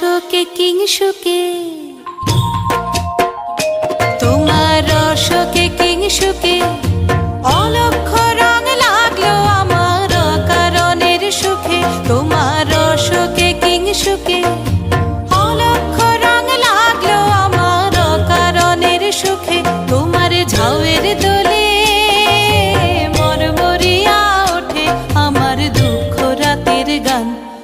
রসকে কিংসুকে তোমার রসকে কিংসুকে অলক্ষ রং লাগল আমার কারণের সুখে। তোমার রসকে কিংসুকে অলক্ষ রং লাগল আমার কারণের সুখে। তোমার ঝাউয়ের দোলে মরমরিয়া ওঠে। আমার দুঃখ রাতের গান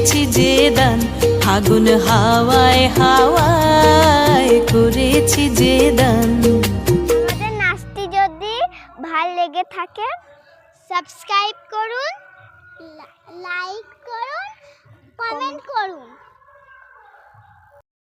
করেছি যে দান, ফাগুন হাওয়ায় হাওয়ায় করেছি যে দান। আমাদের নাচটি যদি ভালো লেগে থাকে সাবস্ক্রাইব করুন লাইক করুন কমেন্ট করুন।